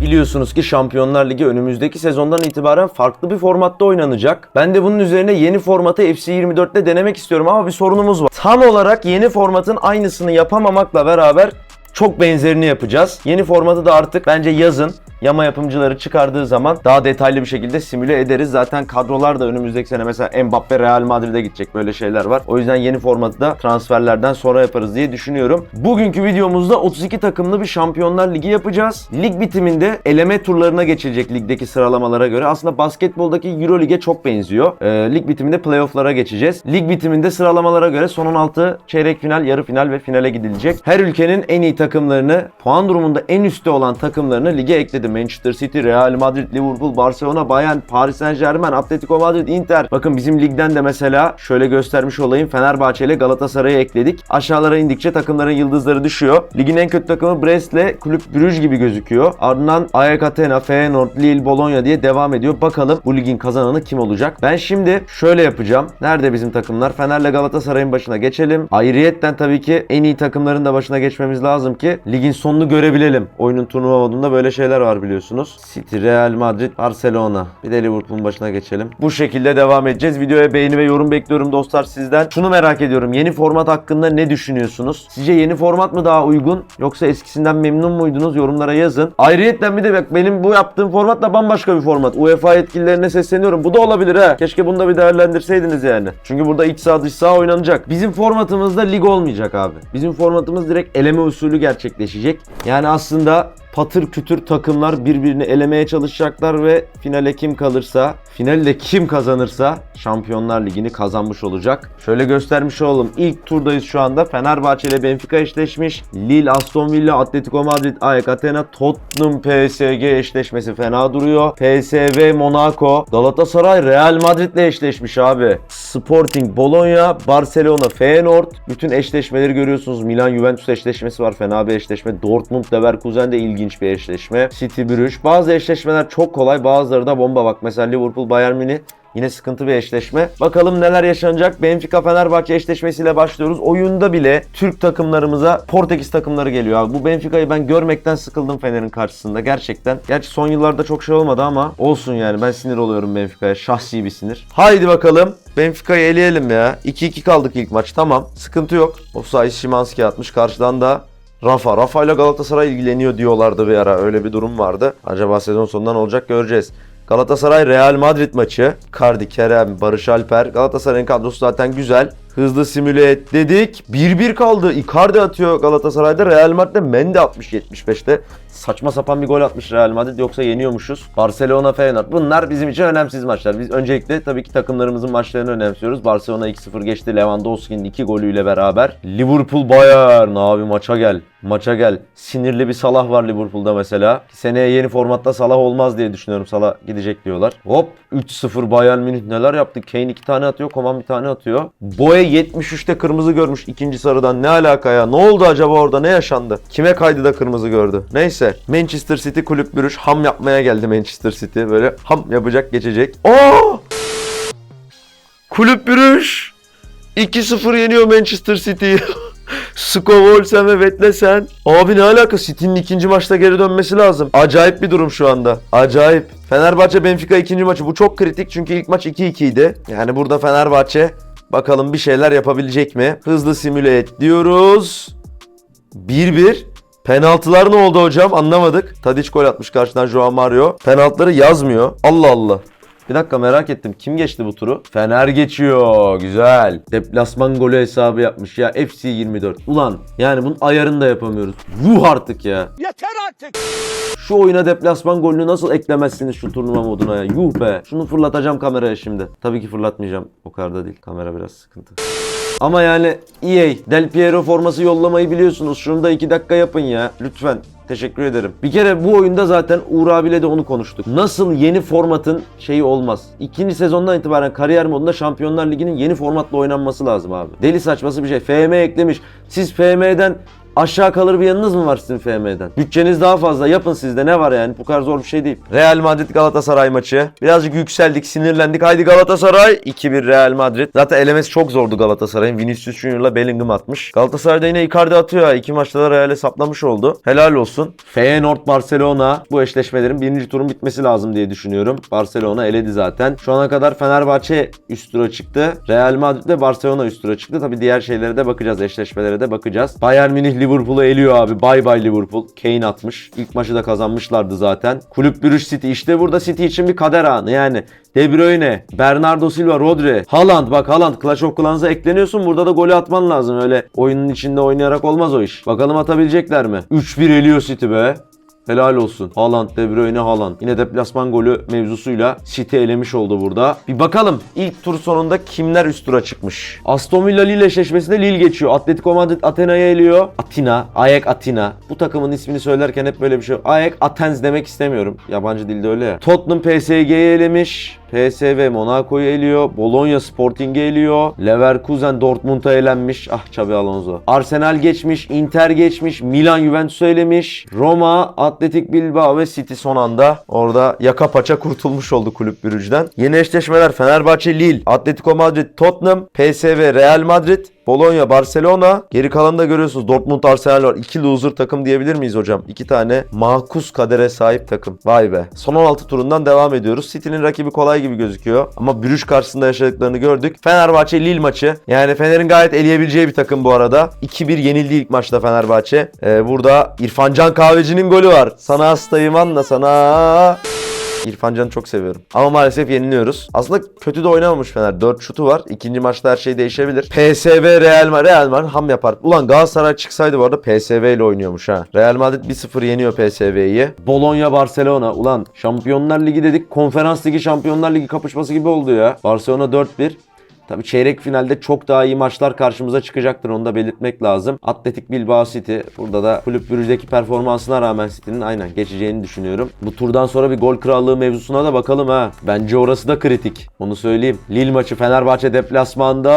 Biliyorsunuz ki Şampiyonlar Ligi önümüzdeki sezondan itibaren farklı bir formatta oynanacak. Ben de bunun üzerine yeni formatı FC24'te denemek istiyorum ama bir sorunumuz var. Tam olarak yeni formatın aynısını yapamamakla beraber çok benzerini yapacağız. Yeni formatı da artık bence yazın yama yapımcıları çıkardığı zaman daha detaylı bir şekilde simüle ederiz. Zaten kadrolar da önümüzdeki sene mesela Mbappe Real Madrid'e gidecek böyle şeyler var. O yüzden yeni formatı da transferlerden sonra yaparız diye düşünüyorum. Bugünkü videomuzda 32 takımlı bir Şampiyonlar Ligi yapacağız. Lig bitiminde eleme turlarına geçilecek ligdeki sıralamalara göre. Aslında basketboldaki Euro Lig'e çok benziyor. Ee, lig bitiminde playoff'lara geçeceğiz. Lig bitiminde sıralamalara göre son 16 çeyrek final, yarı final ve finale gidilecek. Her ülkenin en iyi takımlarını, puan durumunda en üstte olan takımlarını lige ekledim. Manchester City, Real Madrid, Liverpool, Barcelona, Bayern, Paris Saint Germain, Atletico Madrid, Inter. Bakın bizim ligden de mesela şöyle göstermiş olayım. Fenerbahçe ile Galatasaray'ı ekledik. Aşağılara indikçe takımların yıldızları düşüyor. Ligin en kötü takımı Brest ile Kulüp Brüj gibi gözüküyor. Ardından Ajax Athena, Feyenoord, Lille, Bologna diye devam ediyor. Bakalım bu ligin kazananı kim olacak? Ben şimdi şöyle yapacağım. Nerede bizim takımlar? Fener'le Galatasaray'ın başına geçelim. Ayrıyetten tabii ki en iyi takımların da başına geçmemiz lazım ki ligin sonunu görebilelim. Oyunun turnuva modunda böyle şeyler var biliyorsunuz. City, Real Madrid, Barcelona. Bir de Liverpool'un başına geçelim. Bu şekilde devam edeceğiz. Videoya beğeni ve yorum bekliyorum dostlar sizden. Şunu merak ediyorum. Yeni format hakkında ne düşünüyorsunuz? Sizce yeni format mı daha uygun? Yoksa eskisinden memnun muydunuz? Yorumlara yazın. Ayrıyetten bir de bak benim bu yaptığım format da bambaşka bir format. UEFA yetkililerine sesleniyorum. Bu da olabilir ha. Keşke bunu da bir değerlendirseydiniz yani. Çünkü burada iç saha dış saha oynanacak. Bizim formatımızda lig olmayacak abi. Bizim formatımız direkt eleme usulü gerçekleşecek. Yani aslında patır kütür takımlar birbirini elemeye çalışacaklar ve finale kim kalırsa, finalde kim kazanırsa Şampiyonlar Ligi'ni kazanmış olacak. Şöyle göstermiş olalım. İlk turdayız şu anda. Fenerbahçe ile Benfica eşleşmiş. Lille, Aston Villa, Atletico Madrid, Ajax Athena, Tottenham, PSG eşleşmesi fena duruyor. PSV, Monaco, Galatasaray, Real Madrid ile eşleşmiş abi. Sporting, Bologna, Barcelona, Feyenoord. Bütün eşleşmeleri görüyorsunuz. Milan, Juventus eşleşmesi var. Fena bir eşleşme. Dortmund, Leverkusen de ilginç bir eşleşme. City, Brugge. Bazı eşleşmeler çok kolay. Bazıları da bomba. Bak mesela Liverpool, Bayern Münih Yine sıkıntı bir eşleşme. Bakalım neler yaşanacak. Benfica Fenerbahçe eşleşmesiyle başlıyoruz. Oyunda bile Türk takımlarımıza Portekiz takımları geliyor abi. Bu Benfica'yı ben görmekten sıkıldım Fener'in karşısında gerçekten. Gerçi son yıllarda çok şey olmadı ama olsun yani. Ben sinir oluyorum Benfica'ya. Şahsi bir sinir. Haydi bakalım. Benfica'yı eleyelim ya. 2-2 kaldık ilk maç. Tamam. Sıkıntı yok. Offside Şimanski atmış. Karşıdan da Rafa. Rafa ile Galatasaray ilgileniyor diyorlardı bir ara. Öyle bir durum vardı. Acaba sezon sonundan olacak göreceğiz. Galatasaray Real Madrid maçı. Cardi, Kerem, Barış Alper. Galatasaray'ın kadrosu zaten güzel. Hızlı simüle et dedik. 1-1 kaldı. Icardi atıyor Galatasaray'da. Real Madrid'de Mendy atmış 75'te. Saçma sapan bir gol atmış Real Madrid yoksa yeniyormuşuz. Barcelona Feyenoord. Bunlar bizim için önemsiz maçlar. Biz öncelikle tabii ki takımlarımızın maçlarını önemsiyoruz. Barcelona 2-0 geçti. Lewandowski'nin 2 golüyle beraber. Liverpool Bayern. Abi maça gel. Maça gel. Sinirli bir Salah var Liverpool'da mesela. Seneye yeni formatta Salah olmaz diye düşünüyorum. Salah gidecek diyorlar. Hop 3-0 Bayern Münih neler yaptı? Kane 2 tane atıyor. Koman bir tane atıyor. Boye 73'te kırmızı görmüş ikinci sarıdan. Ne alaka ya? Ne oldu acaba orada? Ne yaşandı? Kime kaydı da kırmızı gördü? Neyse. Manchester City kulüp bürüş. Ham yapmaya geldi Manchester City. Böyle ham yapacak geçecek. Aa! Kulüp bürüş. 2-0 yeniyor Manchester City. Skovol ve Vetlesen. Abi ne alaka? City'nin ikinci maçta geri dönmesi lazım. Acayip bir durum şu anda. Acayip. Fenerbahçe Benfica ikinci maçı. Bu çok kritik çünkü ilk maç 2-2 idi. Yani burada Fenerbahçe bakalım bir şeyler yapabilecek mi? Hızlı simüle et diyoruz. 1-1. Penaltılar ne oldu hocam? Anlamadık. Tadic gol atmış karşıdan Joao Mario. Penaltıları yazmıyor. Allah Allah. Bir dakika merak ettim. Kim geçti bu turu? Fener geçiyor. Güzel. Deplasman golü hesabı yapmış ya. FC 24. Ulan yani bunun ayarını da yapamıyoruz. Vuh artık ya. Yeter artık. Şu oyuna deplasman golünü nasıl eklemezsiniz şu turnuva moduna ya? Yuh be. Şunu fırlatacağım kameraya şimdi. Tabii ki fırlatmayacağım. O kadar da değil. Kamera biraz sıkıntı. Ama yani EA, Del Piero forması yollamayı biliyorsunuz. Şunu da 2 dakika yapın ya. Lütfen. Teşekkür ederim. Bir kere bu oyunda zaten Uğur abiyle de onu konuştuk. Nasıl yeni formatın şeyi olmaz. İkinci sezondan itibaren kariyer modunda Şampiyonlar Ligi'nin yeni formatla oynanması lazım abi. Deli saçması bir şey. FM eklemiş. Siz FM'den Aşağı kalır bir yanınız mı var sizin FM'den? Bütçeniz daha fazla. Yapın sizde ne var yani? Bu kadar zor bir şey değil. Real Madrid Galatasaray maçı. Birazcık yükseldik, sinirlendik. Haydi Galatasaray. 2-1 Real Madrid. Zaten elemesi çok zordu Galatasaray'ın. Vinicius Junior'la Bellingham atmış. Galatasaray'da yine Icardi atıyor ha. İki maçta da Real'e saplamış oldu. Helal olsun. Feyenoord Barcelona. Bu eşleşmelerin birinci turun bitmesi lazım diye düşünüyorum. Barcelona eledi zaten. Şu ana kadar Fenerbahçe üst tura çıktı. Real Madrid ve Barcelona üst tura çıktı. Tabi diğer şeylere de bakacağız. Eşleşmelere de bakacağız. Bayern Münih Liverpool'u eliyor abi. Bay bay Liverpool. Kane atmış. İlk maçı da kazanmışlardı zaten. Kulüp Brüj City. İşte burada City için bir kader anı. Yani De Bruyne, Bernardo Silva, Rodri, Haaland bak Haaland Clash of Clans'a ekleniyorsun. Burada da golü atman lazım. Öyle oyunun içinde oynayarak olmaz o iş. Bakalım atabilecekler mi? 3-1 eliyor City be. Helal olsun. Haaland, De Bruyne, Haaland. Yine deplasman golü mevzusuyla City elemiş oldu burada. Bir bakalım ilk tur sonunda kimler üst tura çıkmış. Aston Villa Lille eşleşmesinde Lille geçiyor. Atletico Madrid Atena'yı eliyor. Atina, Ayak Atina. Bu takımın ismini söylerken hep böyle bir şey. Ayak Athens demek istemiyorum. Yabancı dilde öyle ya. Tottenham PSG'yi elemiş. PSV Monaco'yu eliyor. Bologna Sporting'i eliyor. Leverkusen Dortmund'a elenmiş. Ah Xabi Alonso. Arsenal geçmiş. Inter geçmiş. Milan Juventus'u elemiş. Roma, Atletik Bilbao ve City son anda orada yaka paça kurtulmuş oldu kulüp bürücden. Yeni eşleşmeler Fenerbahçe Lille, Atletico Madrid Tottenham, PSV Real Madrid, Bologna, Barcelona. Geri kalanı da görüyorsunuz. Dortmund, Arsenal var. İki loser takım diyebilir miyiz hocam? İki tane makus kadere sahip takım. Vay be. Son 16 turundan devam ediyoruz. City'nin rakibi kolay gibi gözüküyor. Ama Brüj karşısında yaşadıklarını gördük. Fenerbahçe Lille maçı. Yani Fener'in gayet eleyebileceği bir takım bu arada. 2-1 yenildi ilk maçta Fenerbahçe. Ee, burada İrfan Can Kahveci'nin golü var. Sana hastayım anla sana. İrfan Can'ı çok seviyorum. Ama maalesef yeniliyoruz. Aslında kötü de oynamamış Fener. 4 şutu var. İkinci maçta her şey değişebilir. PSV Real Madrid. Real Madrid ham yapar. Ulan Galatasaray çıksaydı bu arada PSV ile oynuyormuş ha. Real Madrid 1-0 yeniyor PSV'yi. Bologna Barcelona. Ulan Şampiyonlar Ligi dedik. Konferans Ligi Şampiyonlar Ligi kapışması gibi oldu ya. Barcelona 4-1. Tabii çeyrek finalde çok daha iyi maçlar karşımıza çıkacaktır onu da belirtmek lazım. Atletik Bilbao City burada da kulüp bürüjdeki performansına rağmen City'nin aynen geçeceğini düşünüyorum. Bu turdan sonra bir gol krallığı mevzusuna da bakalım ha. Bence orası da kritik. Onu söyleyeyim. Lille maçı Fenerbahçe deplasmanda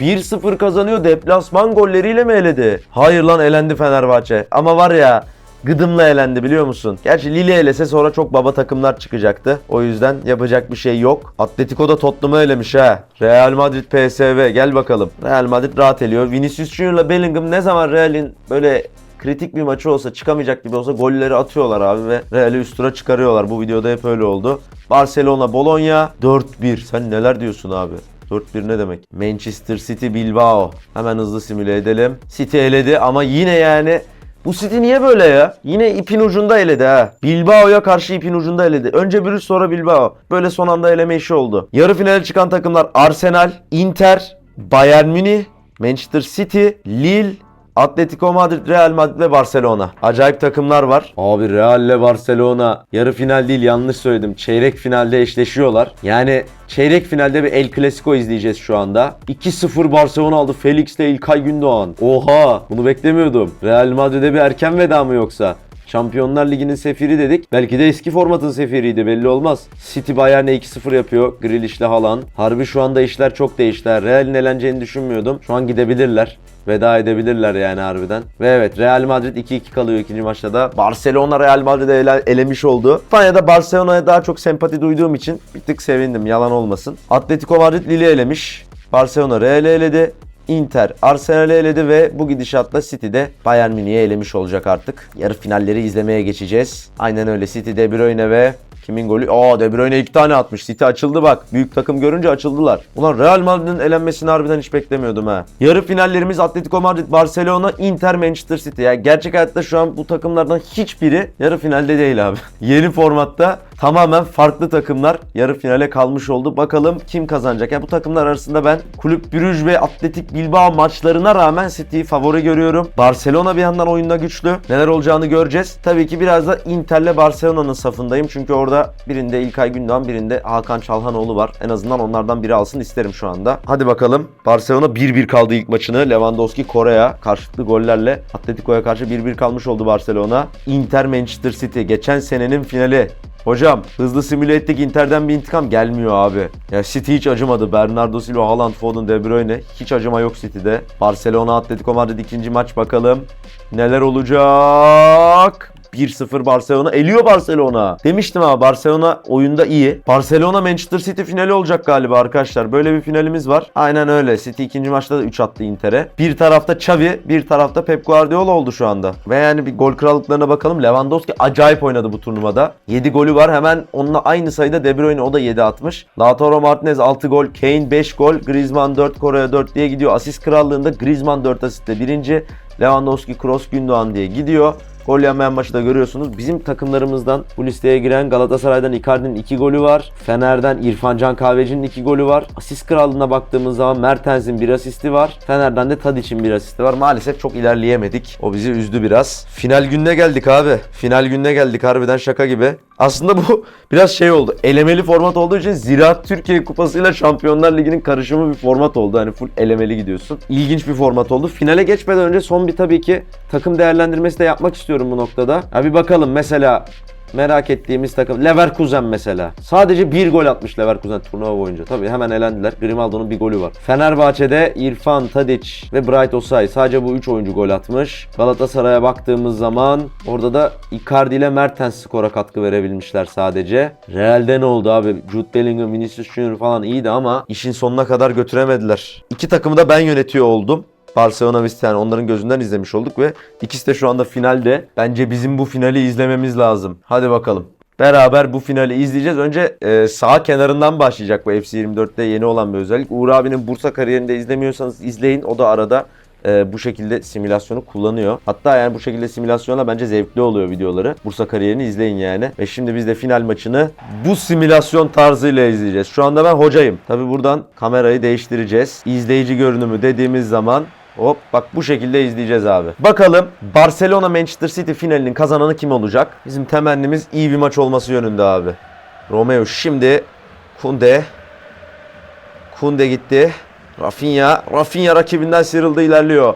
1-0 kazanıyor. Deplasman golleriyle mi eledi? Hayır lan elendi Fenerbahçe. Ama var ya gıdımla elendi biliyor musun? Gerçi Lille elese sonra çok baba takımlar çıkacaktı. O yüzden yapacak bir şey yok. Atletico da Tottenham'ı elemiş ha. Real Madrid PSV gel bakalım. Real Madrid rahat eliyor. Vinicius Junior'la Bellingham ne zaman Real'in böyle kritik bir maçı olsa çıkamayacak gibi olsa golleri atıyorlar abi ve Real'i üst tura çıkarıyorlar. Bu videoda hep öyle oldu. Barcelona Bologna 4-1. Sen neler diyorsun abi? 4-1 ne demek? Manchester City Bilbao. Hemen hızlı simüle edelim. City eledi ama yine yani bu City niye böyle ya? Yine ipin ucunda eledi ha. Bilbao'ya karşı ipin ucunda eledi. Önce Brüj sonra Bilbao. Böyle son anda eleme işi oldu. Yarı finale çıkan takımlar Arsenal, Inter, Bayern Münih, Manchester City, Lille, Atletico Madrid, Real Madrid ve Barcelona. Acayip takımlar var. Abi Real ile Barcelona yarı final değil yanlış söyledim. Çeyrek finalde eşleşiyorlar. Yani çeyrek finalde bir El Clasico izleyeceğiz şu anda. 2-0 Barcelona aldı. Felix ile İlkay Gündoğan. Oha bunu beklemiyordum. Real Madrid'e bir erken veda mı yoksa? Şampiyonlar Ligi'nin sefiri dedik. Belki de eski formatın sefiriydi belli olmaz. City Bayern'e 2-0 yapıyor. Grealish'le Haaland. Harbi şu anda işler çok değişti. Real'in eleneceğini düşünmüyordum. Şu an gidebilirler. Veda edebilirler yani harbiden. Ve evet Real Madrid 2-2 kalıyor ikinci maçta da. Barcelona Real Madrid'i ele- elemiş oldu. İspanya'da Barcelona'ya daha çok sempati duyduğum için bir tık sevindim yalan olmasın. Atletico Madrid Lille elemiş. Barcelona Real'i eledi. Inter Arsenal'i eledi ve bu gidişatla City'de Bayern Münih'i elemiş olacak artık. Yarı finalleri izlemeye geçeceğiz. Aynen öyle City De Bruyne ve Kimin golü? Aa De Bruyne iki tane atmış. City açıldı bak. Büyük takım görünce açıldılar. Ulan Real Madrid'in elenmesini harbiden hiç beklemiyordum ha. Yarı finallerimiz Atletico Madrid, Barcelona, Inter, Manchester City. Ya gerçek hayatta şu an bu takımlardan hiçbiri yarı finalde değil abi. Yeni formatta tamamen farklı takımlar yarı finale kalmış oldu. Bakalım kim kazanacak? Ya bu takımlar arasında ben Kulüp Brüj ve Atletik Bilbao maçlarına rağmen City'yi favori görüyorum. Barcelona bir yandan oyunda güçlü. Neler olacağını göreceğiz. Tabii ki biraz da Inter'le Barcelona'nın safındayım. Çünkü orada birinde İlkay Gündoğan, birinde Hakan Çalhanoğlu var. En azından onlardan biri alsın isterim şu anda. Hadi bakalım. Barcelona 1-1 kaldı ilk maçını. Lewandowski Kore'ye karşılıklı gollerle Atletico'ya karşı 1-1 kalmış oldu Barcelona. Inter Manchester City geçen senenin finali Hocam hızlı simüle ettik Inter'den bir intikam gelmiyor abi. Ya City hiç acımadı. Bernardo Silva, Haaland, Foden, De Bruyne. Hiç acıma yok City'de. Barcelona, Atletico Madrid ikinci maç bakalım. Neler olacak? 1-0 Barcelona. Eliyor Barcelona. Demiştim ama Barcelona oyunda iyi. Barcelona Manchester City finali olacak galiba arkadaşlar. Böyle bir finalimiz var. Aynen öyle. City ikinci maçta da 3 attı Inter'e. Bir tarafta Xavi, bir tarafta Pep Guardiola oldu şu anda. Ve yani bir gol krallıklarına bakalım. Lewandowski acayip oynadı bu turnuvada. 7 golü var. Hemen onunla aynı sayıda De Bruyne o da 7 atmış. Lautaro Martinez 6 gol, Kane 5 gol, Griezmann 4, Korea 4 diye gidiyor. Asist krallığında Griezmann 4 asistle birinci. Lewandowski, Kroos, Gündoğan diye gidiyor. Gol yemeyen maçı da görüyorsunuz. Bizim takımlarımızdan bu listeye giren Galatasaray'dan Icardi'nin 2 golü var. Fener'den İrfan Can Kahveci'nin 2 golü var. Asist krallığına baktığımız zaman Mertens'in 1 asisti var. Fener'den de Tadic'in 1 asisti var. Maalesef çok ilerleyemedik. O bizi üzdü biraz. Final gününe geldik abi. Final gününe geldik harbiden şaka gibi. Aslında bu biraz şey oldu. Elemeli format olduğu için Ziraat Türkiye Kupası'yla Şampiyonlar Ligi'nin karışımı bir format oldu. Hani full elemeli gidiyorsun. İlginç bir format oldu. Finale geçmeden önce son bir tabii ki takım değerlendirmesi de yapmak istiyorum bu noktada. Ya bir bakalım mesela merak ettiğimiz takım Leverkusen mesela. Sadece bir gol atmış Leverkusen turnuva boyunca. Tabii hemen elendiler. Grimaldo'nun bir golü var. Fenerbahçe'de İrfan, Tadic ve Bright Osay. Sadece bu 3 oyuncu gol atmış. Galatasaray'a baktığımız zaman orada da Icardi ile Mertens skora katkı verebilmişler sadece. Real'de ne oldu abi? Jude Bellingham, Vinicius Junior falan iyiydi ama işin sonuna kadar götüremediler. İki takımı da ben yönetiyor oldum. Barcelona ve yani onların gözünden izlemiş olduk ve ikisi de şu anda finalde. Bence bizim bu finali izlememiz lazım. Hadi bakalım. Beraber bu finali izleyeceğiz. Önce e, sağ kenarından başlayacak bu FC24'te yeni olan bir özellik. Uğur abinin Bursa kariyerini de izlemiyorsanız izleyin. O da arada e, bu şekilde simülasyonu kullanıyor. Hatta yani bu şekilde simülasyonla bence zevkli oluyor videoları. Bursa kariyerini izleyin yani. Ve şimdi biz de final maçını bu simülasyon tarzıyla izleyeceğiz. Şu anda ben hocayım. Tabi buradan kamerayı değiştireceğiz. İzleyici görünümü dediğimiz zaman Hop bak bu şekilde izleyeceğiz abi. Bakalım Barcelona Manchester City finalinin kazananı kim olacak? Bizim temennimiz iyi bir maç olması yönünde abi. Romeo şimdi Kunde Kunde gitti. Rafinha. Rafinha rakibinden sıyrıldı ilerliyor.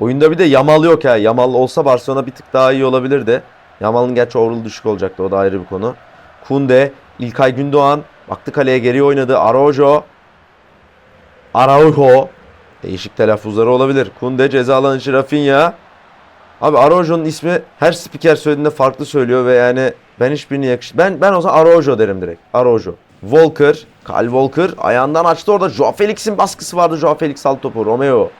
Oyunda bir de Yamal yok ya. Yamal olsa Barcelona bir tık daha iyi olabilirdi. Yamal'ın gerçi overall düşük olacaktı. O da ayrı bir konu. Kunde. İlkay Gündoğan. Baktı kaleye geri oynadı. Araujo. Araujo. Değişik telaffuzları olabilir. Kunde ceza alanı içi Rafinha. Abi Araujo'nun ismi her spiker söylediğinde farklı söylüyor ve yani ben hiçbirini yakış... Ben ben olsa Araujo derim direkt. Araujo. Walker. Kyle Walker ayağından açtı orada. Joao Felix'in baskısı vardı. Joao Felix alt topu. Romeo.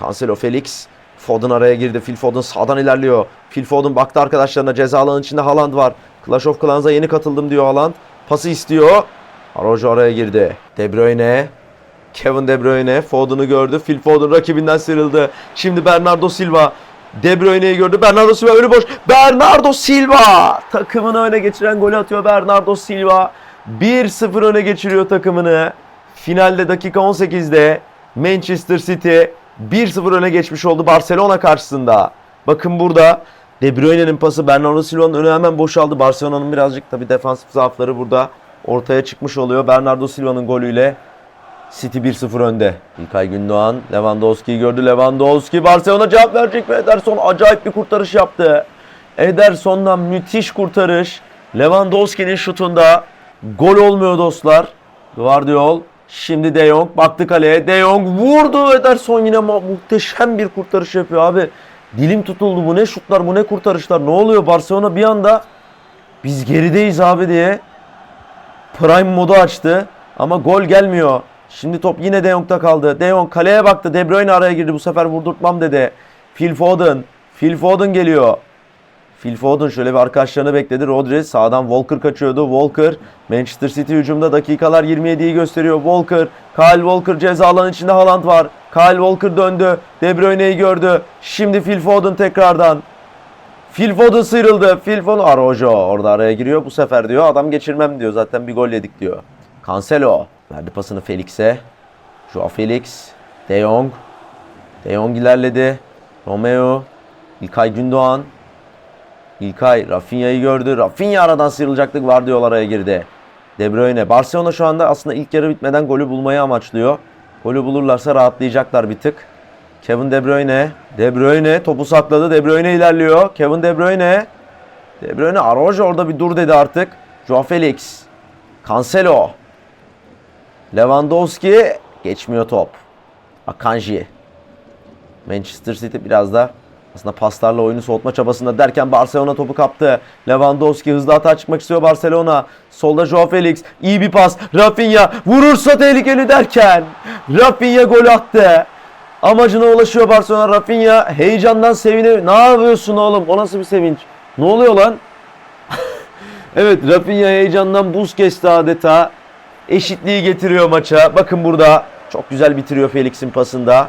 Cancelo Felix. Foden araya girdi. Phil Foden sağdan ilerliyor. Phil Foden baktı arkadaşlarına. Ceza alanının içinde Haaland var. Clash of Clans'a yeni katıldım diyor Haaland. Pası istiyor. Araujo araya girdi. De Bruyne. Kevin De Bruyne Foden'ı gördü. Phil Foden rakibinden sıyrıldı. Şimdi Bernardo Silva De Bruyne'yi gördü. Bernardo Silva önü boş. Bernardo Silva takımını öne geçiren golü atıyor Bernardo Silva. 1-0 öne geçiriyor takımını. Finalde dakika 18'de Manchester City 1-0 öne geçmiş oldu Barcelona karşısında. Bakın burada De Bruyne'nin pası Bernardo Silva'nın önü hemen boşaldı. Barcelona'nın birazcık tabi defansif zaafları burada ortaya çıkmış oluyor. Bernardo Silva'nın golüyle City 1-0 önde. İlkay Gündoğan Lewandowski'yi gördü. Lewandowski Barcelona cevap verecek mi? Ederson acayip bir kurtarış yaptı. Ederson'dan müthiş kurtarış. Lewandowski'nin şutunda gol olmuyor dostlar. Guardiol şimdi De Jong baktı kaleye. De Jong vurdu. Ederson yine mu- muhteşem bir kurtarış yapıyor abi. Dilim tutuldu. Bu ne şutlar, bu ne kurtarışlar. Ne oluyor? Barcelona bir anda biz gerideyiz abi diye Prime modu açtı. Ama gol gelmiyor. Şimdi top yine De Jong'da kaldı. De Jong kaleye baktı. De Bruyne araya girdi. Bu sefer vurdurtmam dedi. Phil Foden. Phil Foden geliyor. Phil Foden şöyle bir arkadaşlarını bekledi. Rodri sağdan Walker kaçıyordu. Walker Manchester City hücumda dakikalar 27'yi gösteriyor. Walker, Kyle Walker ceza alanı içinde Haaland var. Kyle Walker döndü. De Bruyne'yi gördü. Şimdi Phil Foden tekrardan. Phil Foden sıyrıldı. Phil Foden Araujo orada araya giriyor. Bu sefer diyor adam geçirmem diyor. Zaten bir gol yedik diyor. Cancelo verdi pasını Felix'e. Joao Felix. De Jong. De Jong ilerledi. Romeo. İlkay Gündoğan. İlkay Rafinha'yı gördü. Rafinha aradan sıyrılacaktı. Guardiola araya girdi. De Bruyne. Barcelona şu anda aslında ilk yarı bitmeden golü bulmayı amaçlıyor. Golü bulurlarsa rahatlayacaklar bir tık. Kevin De Bruyne. De Bruyne topu sakladı. De Bruyne ilerliyor. Kevin De Bruyne. De Bruyne Araujo orada bir dur dedi artık. Joao Felix. Cancelo. Lewandowski. Geçmiyor top. Akanji. Manchester City biraz da aslında paslarla oyunu soğutma çabasında derken Barcelona topu kaptı. Lewandowski hızlı hata çıkmak istiyor Barcelona. Solda Joao Felix. iyi bir pas. Rafinha vurursa tehlikeli derken Rafinha gol attı. Amacına ulaşıyor Barcelona. Rafinha heyecandan seviniyor. Ne yapıyorsun oğlum? O nasıl bir sevinç? Ne oluyor lan? evet Rafinha heyecandan buz kesti adeta. Eşitliği getiriyor maça. Bakın burada çok güzel bitiriyor Felix'in pasında.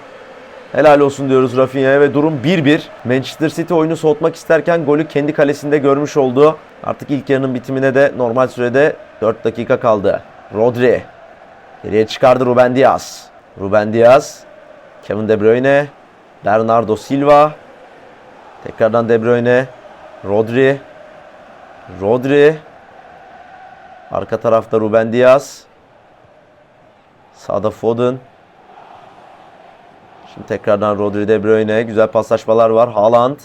Helal olsun diyoruz Rafinha'ya ve durum 1-1. Manchester City oyunu soğutmak isterken golü kendi kalesinde görmüş oldu. Artık ilk yarının bitimine de normal sürede 4 dakika kaldı. Rodri. Geriye çıkardı Ruben Diaz. Ruben Diaz. Kevin De Bruyne. Bernardo Silva. Tekrardan De Bruyne. Rodri. Rodri. Arka tarafta Ruben Diaz. Sağda Foden. Şimdi tekrardan Rodri De Bruyne. Güzel paslaşmalar var. Haaland.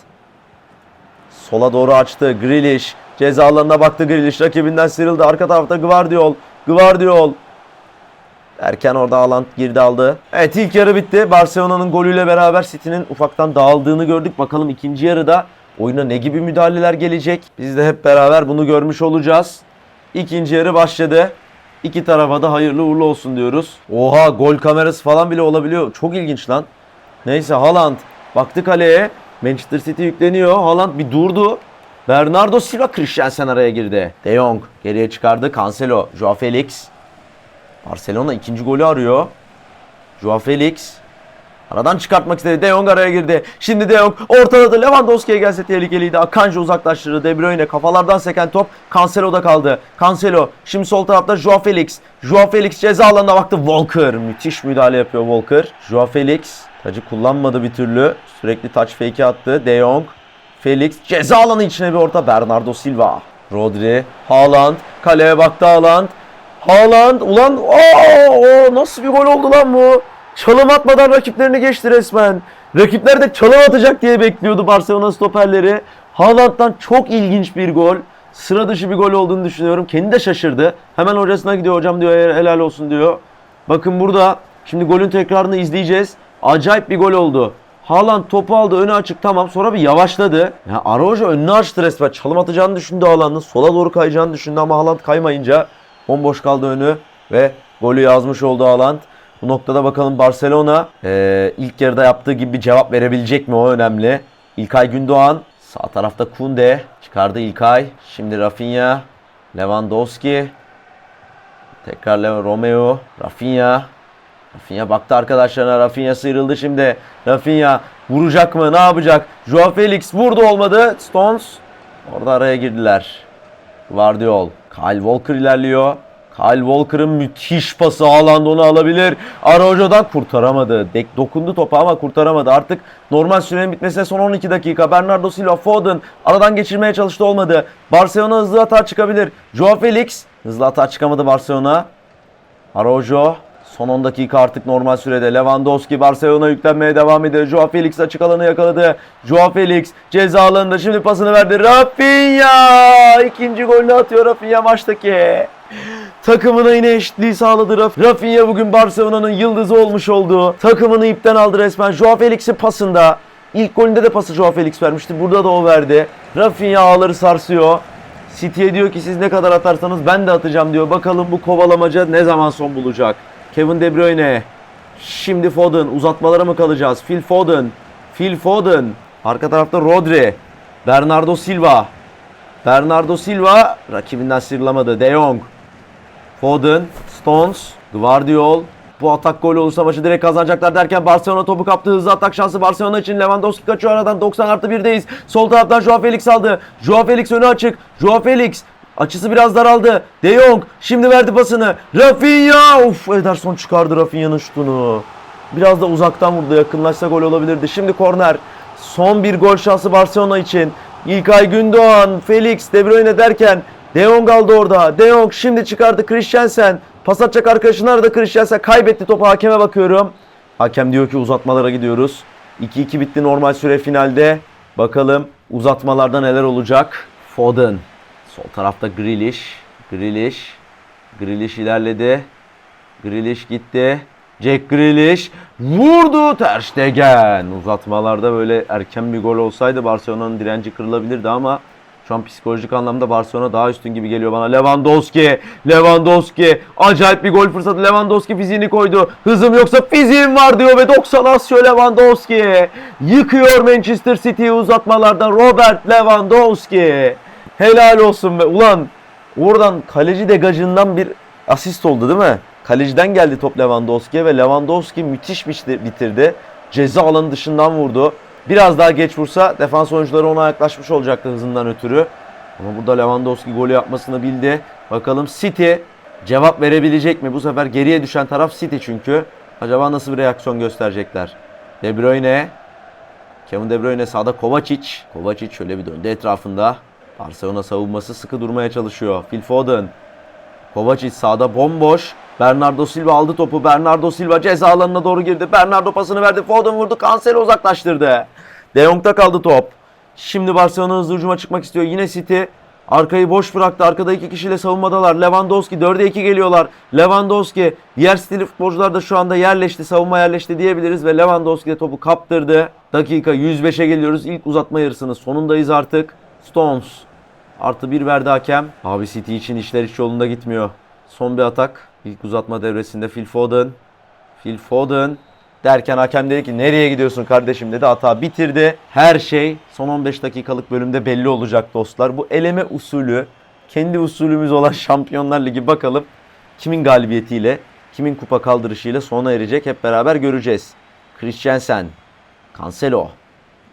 Sola doğru açtı. Grealish. Ceza alanına baktı Grealish. Rakibinden sıyrıldı. Arka tarafta Gvardiol. Gvardiol. Erken orada Haaland girdi aldı. Evet ilk yarı bitti. Barcelona'nın golüyle beraber City'nin ufaktan dağıldığını gördük. Bakalım ikinci yarıda oyuna ne gibi müdahaleler gelecek? Biz de hep beraber bunu görmüş olacağız. İkinci yarı başladı. İki tarafa da hayırlı uğurlu olsun diyoruz. Oha gol kamerası falan bile olabiliyor. Çok ilginç lan. Neyse Haaland baktı kaleye. Manchester City yükleniyor. Haaland bir durdu. Bernardo Silva Christensen araya girdi. De Jong geriye çıkardı. Cancelo, Joao Felix. Barcelona ikinci golü arıyor. Joao Felix. Aradan çıkartmak istedi. De Jong araya girdi. Şimdi De Jong ortaladı. Lewandowski'ye gelse tehlikeliydi. Akanji uzaklaştırdı. De Bruyne kafalardan seken top Cancelo'da kaldı. Cancelo. Şimdi sol tarafta Joao Felix. Joao Felix ceza alanına baktı. Walker. Müthiş müdahale yapıyor Walker. Joao Felix. Tacı kullanmadı bir türlü. Sürekli touch fake'i attı. De Jong. Felix. Ceza alanı içine bir orta. Bernardo Silva. Rodri. Haaland. Kaleye baktı Haaland. Haaland. Ulan oo, oo, nasıl bir gol oldu lan bu? Çalım atmadan rakiplerini geçti resmen. Rakipler de çalım atacak diye bekliyordu Barcelona stoperleri. Haaland'dan çok ilginç bir gol. Sıra dışı bir gol olduğunu düşünüyorum. Kendi de şaşırdı. Hemen hocasına gidiyor hocam diyor helal olsun diyor. Bakın burada şimdi golün tekrarını izleyeceğiz. Acayip bir gol oldu. Haaland topu aldı önü açık tamam sonra bir yavaşladı. Ya Araujo önünü açtı resmen. Çalım atacağını düşündü Haaland'ın. Sola doğru kayacağını düşündü ama Haaland kaymayınca bomboş kaldı önü ve golü yazmış oldu Haaland. Bu noktada bakalım Barcelona eee, ilk yarıda yaptığı gibi bir cevap verebilecek mi o önemli. İlkay Gündoğan sağ tarafta Kunde çıkardı İlkay. Şimdi Rafinha, Lewandowski, tekrar Romeo, Rafinha. Rafinha baktı arkadaşlarına. Rafinha sıyrıldı şimdi. Rafinha vuracak mı? Ne yapacak? Joao Felix vurdu olmadı. Stones orada araya girdiler. Guardiol. Kyle Walker ilerliyor. Kyle Walker'ın müthiş pası Haaland onu alabilir. Araujo'dan kurtaramadı. Dek dokundu topa ama kurtaramadı. Artık normal sürenin bitmesine son 12 dakika. Bernardo Silva, Foden aradan geçirmeye çalıştı olmadı. Barcelona hızlı hata çıkabilir. Joao Felix hızlı hata çıkamadı Barcelona. Araujo son 10 dakika artık normal sürede. Lewandowski Barcelona yüklenmeye devam ediyor. Joao Felix açık alanı yakaladı. Joao Felix ceza alanında şimdi pasını verdi. Rafinha ikinci golünü atıyor Rafinha maçtaki. Takımına yine eşitliği sağladı Raf Rafinha bugün Barcelona'nın yıldızı olmuş oldu. Takımını ipten aldı resmen. Joao Felix'in pasında. İlk golünde de pası Joao Felix vermişti. Burada da o verdi. Rafinha ağları sarsıyor. City'ye diyor ki siz ne kadar atarsanız ben de atacağım diyor. Bakalım bu kovalamaca ne zaman son bulacak? Kevin De Bruyne. Şimdi Foden. Uzatmalara mı kalacağız? Phil Foden. Phil Foden. Arka tarafta Rodri. Bernardo Silva. Bernardo Silva rakibinden sıyrılamadı. De Jong. Foden, Stones, Guardiol. Bu atak gol olursa maçı direkt kazanacaklar derken Barcelona topu kaptı. Hızlı atak şansı Barcelona için. Lewandowski kaçıyor aradan. 90 artı 1'deyiz. Sol taraftan Joao Felix aldı. Joao Felix önü açık. Joao Felix Açısı biraz daraldı. De Jong şimdi verdi pasını. Rafinha! Uf Ederson çıkardı Rafinha'nın şutunu. Biraz da uzaktan vurdu. Yakınlaşsa gol olabilirdi. Şimdi korner. Son bir gol şansı Barcelona için. İlkay Gündoğan, Felix, De Bruyne derken De Jong aldı orada. De Jong şimdi çıkardı Christensen. Pas atacak arkadaşını aradı Christensen. Kaybetti topu hakeme bakıyorum. Hakem diyor ki uzatmalara gidiyoruz. 2-2 bitti normal süre finalde. Bakalım uzatmalarda neler olacak. Foden. Sol tarafta Grealish. Grealish. Grealish ilerledi. Grealish gitti. Jack Grealish vurdu Ter Stegen. Uzatmalarda böyle erken bir gol olsaydı Barcelona'nın direnci kırılabilirdi ama şu an psikolojik anlamda Barcelona daha üstün gibi geliyor bana. Lewandowski, Lewandowski acayip bir gol fırsatı. Lewandowski fiziğini koydu. Hızım yoksa fiziğim var diyor ve 90 asıyor Lewandowski. Yıkıyor Manchester City'yi uzatmalarda Robert Lewandowski. Helal olsun be. Ulan oradan kaleci degajından bir asist oldu değil mi? Kaleciden geldi top Lewandowski'ye ve Lewandowski müthiş bitirdi. Ceza alanı dışından vurdu. Biraz daha geç vursa defans oyuncuları ona yaklaşmış olacaktı hızından ötürü. Ama burada Lewandowski golü yapmasını bildi. Bakalım City cevap verebilecek mi? Bu sefer geriye düşen taraf City çünkü. Acaba nasıl bir reaksiyon gösterecekler? De Bruyne. Kevin De Bruyne sağda Kovacic. Kovacic şöyle bir döndü etrafında. Barcelona savunması sıkı durmaya çalışıyor. Phil Foden. Kovacic sağda bomboş. Bernardo Silva aldı topu. Bernardo Silva ceza alanına doğru girdi. Bernardo pasını verdi. Foden vurdu. Cancelo uzaklaştırdı. De Jong'da kaldı top. Şimdi Barcelona hızlı hücuma çıkmak istiyor. Yine City arkayı boş bıraktı. Arkada iki kişiyle savunmadalar. Lewandowski 4'e 2 geliyorlar. Lewandowski diğer stili futbolcular da şu anda yerleşti. Savunma yerleşti diyebiliriz ve Lewandowski de topu kaptırdı. Dakika 105'e geliyoruz. İlk uzatma yarısının sonundayız artık. Stones Artı bir verdi hakem. Abi City için işler hiç yolunda gitmiyor. Son bir atak. İlk uzatma devresinde Phil Foden. Phil Foden derken hakem dedi ki nereye gidiyorsun kardeşim dedi. Hata bitirdi. Her şey son 15 dakikalık bölümde belli olacak dostlar. Bu eleme usulü kendi usulümüz olan Şampiyonlar Ligi bakalım kimin galibiyetiyle, kimin kupa kaldırışıyla sona erecek hep beraber göreceğiz. Christensen, Cancelo,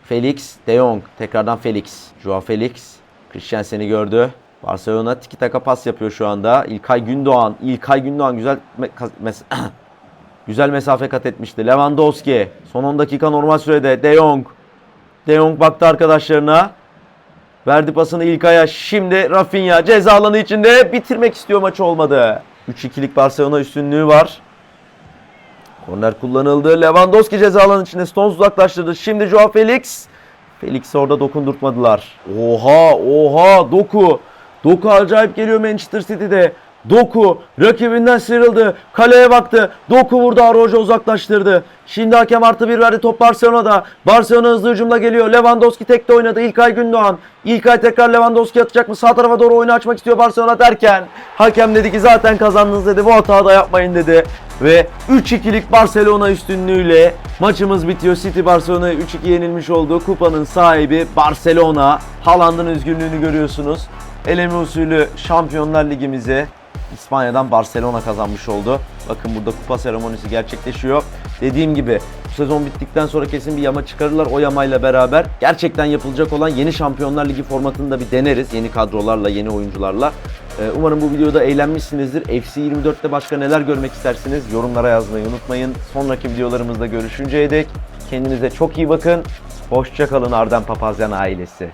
Felix, De Jong, tekrardan Felix, Joao Felix, Christensen'i gördü. Barcelona tiki taka pas yapıyor şu anda. İlkay Gündoğan, İlkay Gündoğan güzel me- güzel mesafe kat etmişti. Lewandowski son 10 dakika normal sürede. De Jong. De Jong baktı arkadaşlarına. Verdi pasını İlkay'a. Şimdi Rafinha ceza alanı içinde bitirmek istiyor maçı olmadı. 3-2'lik Barcelona üstünlüğü var. Korner kullanıldı. Lewandowski ceza alanı içinde Stones uzaklaştırdı. Şimdi Joao Felix. Felix'i orada dokundurtmadılar. Oha oha Doku. Doku acayip geliyor Manchester City'de. Doku rakibinden sıyrıldı. Kaleye baktı. Doku vurdu Arrojo uzaklaştırdı. Şimdi hakem artı bir verdi. Top Barcelona'da. Barcelona hızlı hücumla geliyor. Lewandowski tekte oynadı. İlkay Gündoğan. İlkay tekrar Lewandowski atacak mı? Sağ tarafa doğru oyunu açmak istiyor Barcelona derken. Hakem dedi ki zaten kazandınız dedi. Bu hatayı da yapmayın dedi. Ve 3-2'lik Barcelona üstünlüğüyle maçımız bitiyor. City Barcelona'ya 3-2 yenilmiş oldu. Kupanın sahibi Barcelona. Haaland'ın üzgünlüğünü görüyorsunuz. Eleme usulü Şampiyonlar Ligimizi İspanya'dan Barcelona kazanmış oldu. Bakın burada kupa seremonisi gerçekleşiyor. Dediğim gibi bu sezon bittikten sonra kesin bir yama çıkarırlar. O yamayla beraber gerçekten yapılacak olan yeni Şampiyonlar Ligi formatını da bir deneriz. Yeni kadrolarla, yeni oyuncularla. Ee, Umarım bu videoda eğlenmişsinizdir. FC 24'te başka neler görmek istersiniz? Yorumlara yazmayı unutmayın. Sonraki videolarımızda görüşünceye dek kendinize çok iyi bakın. Hoşçakalın Arden Papazyan ailesi.